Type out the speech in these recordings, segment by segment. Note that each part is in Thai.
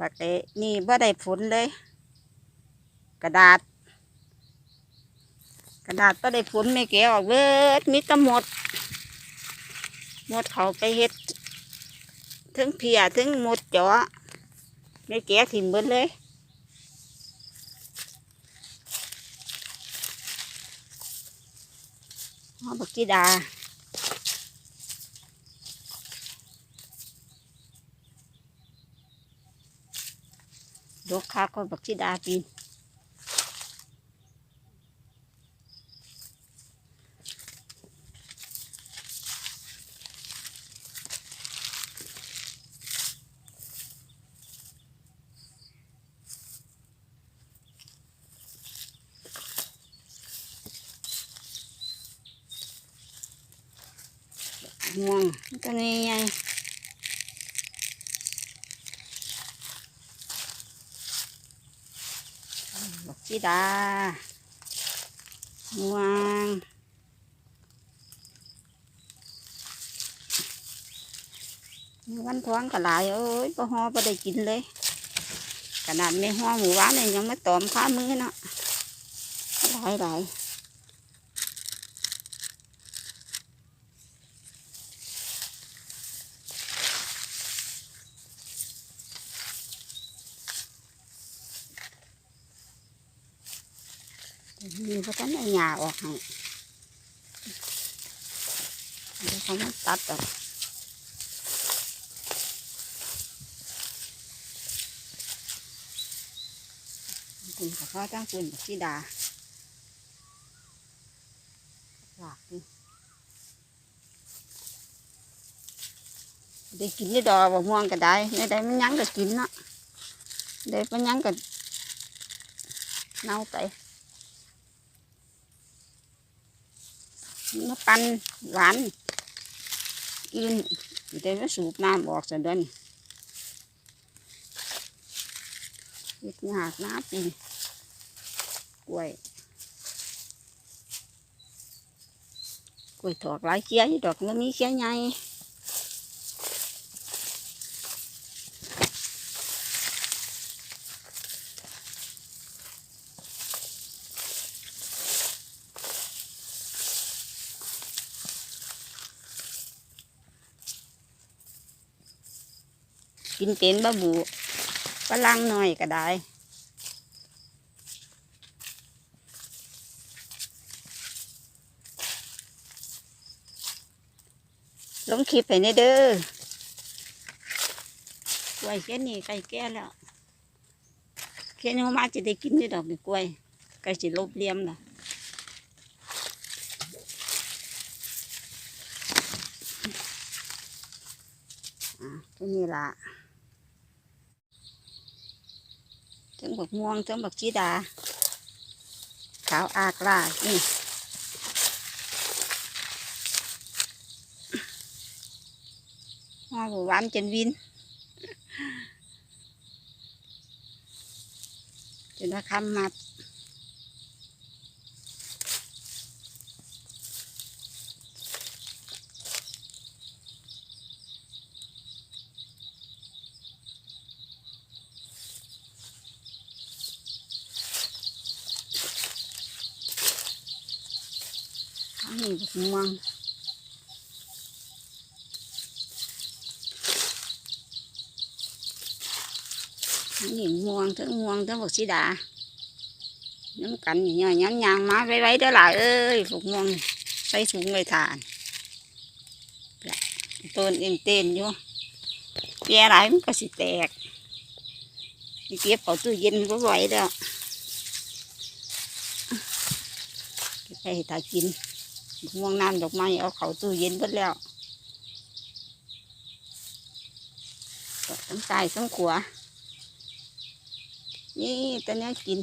บักเอนี่บ่ได้ผลเลย กระดาษ กระดาษบ่ได้ผลไม่แกะออกเบิดมีตะหมด หมดเขาไปเฮ็ดถึงเพียถึงหมดจาะไม่แกะถิ่มเบิดเลยหอบักจีดา ดกคักก็บักจีดาปีนม่วงก็นี่ไง บักจีดาม่วงวันท้องก็หลายเอ้ยบ่ฮอบ่ได้กินเลย ขนาดไม่ฮอหมูว้านเลยยังไม่ตอมข้ามือเนาะหลายหลาย มีพระท่านเอาหญ้าออกให้เดี๋ยวเขามาตัดออกคุณกับพ่อจ้างคุณกับพี่ดาหลากดิได้กินได้ดอกบะม่วงก็ได้ไม่ได้มันยั้งก็กินเนาะได้มันยั้งก็เน่าไป มาปั่นหวานอื่นเดี๋ยวมาสูบน้ำออกสันเดินเฮ็ดหากน้ำปีกล้วยกล้วยถอกหลายเกี้ยดอกมันมีเกี้ยใหญ่ กินเป็นบะบูฝรั่งหน่อยก็ได้ลงคลิปให้ในเด้อกล้วยแค่นี้ใกล้แก่แล้วแค่นี้มาจะได้กินได้ดอกกล้วยใกล้จะลบเลี่ยมละอะตัวนี้ละ เทิงบักม่วงเทิงบักจีดา ขาวอากรานี่หอมหวานจนวินจนว่าคำมัด được ngoan ทั้งนี่ม่วงทั้งม่วงทั้งบักสีดาน้ำกันอย่างเงี้ยยันยางมาไว้ไว้เด้อหล่ะเอ้ยลูกม่วงนี่ใส่ถุงไว้ทานต้นเอ็นเต้นอยู่แก่หลายมันก็สิแตกนี่เก็บเอาตู้เย็นก็ไหวแล้วเก็บไปให้ตากินบัก ม่วงน้ำดอกไม้เอาเขาตู้เย็นหมดแล้วทั้งใต้ทั้งขวานี่ตัวเนี้ยกิน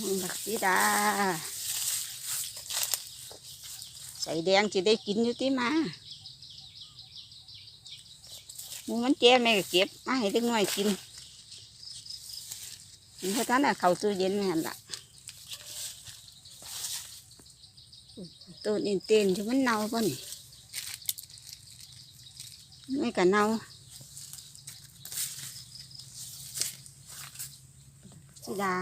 มังบักสีดา ใส่แดงจะได้กินอยู่ที่มามูมันแก่แม่ก็เก็บมาให้เด็กน้อยกิน เพราะท่านน่ะเขาตู้เย็นนั่นล่ะต้นอินเต้นที่มันเน่าป่ะนี่ไม่กันเน่าสิดา